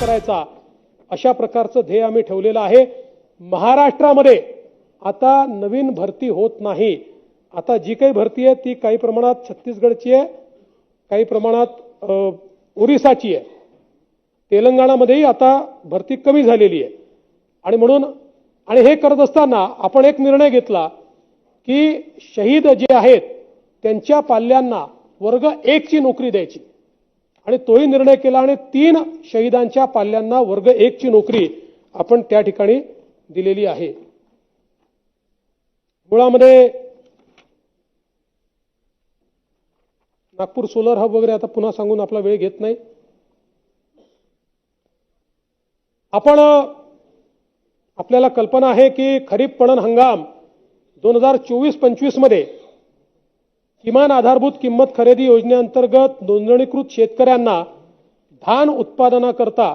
करायचा. अशा प्रकारचं ध्येय आम्ही ठेवलेलं आहे. महाराष्ट्रामध्ये आता नवीन भरती होत नाही. आता जी काही भरती आहे ती काही प्रमाणात छत्तीसगडची आहे काही प्रमाणात ओरिसाची आहे. तेलंगणामध्येही आता भरती कमी झालेली आहे. आणि म्हणून आणि हे करत असताना आपण एक निर्णय घेतला की शहीद जे आहेत त्यांच्या पाल्यांना वर्ग एकची नोकरी द्यायची. आणि तोही निर्णय केला आणि तीन शहीदांच्या पाल्यांना वर्ग एकची नोकरी आपण त्या ठिकाणी दिलेली आहे. मुळामध्ये नागपूर सोलर हब वगैरे आता पुन्हा सांगून आपला वेळ घेत नाही. आपण आपल्याला कल्पना आहे की खरीप पणन हंगाम दोन हजार चोवीस पंचवीसमध्ये किमान आधारभूत किंमत खरेदी योजनेअंतर्गत नोंदणीकृत शेतकऱ्यांना धान उत्पादनाकरता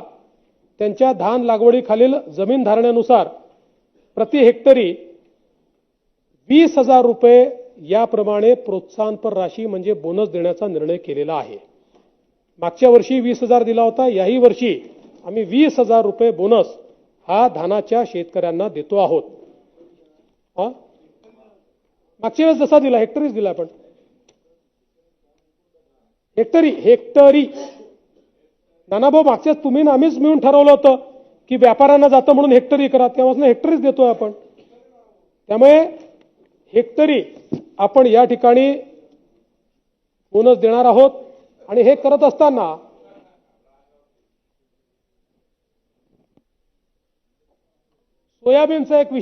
त्यांच्या धान लागवडीखालील जमीन धारण्यानुसार प्रति हेक्टरी वीस हजार रुपये याप्रमाणे प्रोत्साहनपर राशी म्हणजे बोनस देण्याचा निर्णय केलेला आहे. मागच्या वर्षी वीस हजार दिला होता याही वर्षी आम्ही वीस हजार रुपये बोनस हा धानाच्या शेतकऱ्यांना देतो आहोत. मागच्या वेळेस जसा दिला हेक्टरीच दिला आपण. हेक्टरी हेक्टरी. नानाभाऊ मागच्याच तुम्ही आम्हीच मिळून ठरवलं होतं की व्यापाऱ्यांना जातं म्हणून हेक्टरी करा. तेव्हापासून हेक्टरीच देतोय आपण. त्यामुळे हेक्टरी आपण या ठिकाणी बोनस देणार आहोत. आणि हे करत असताना सोयाबीनचा एक विषय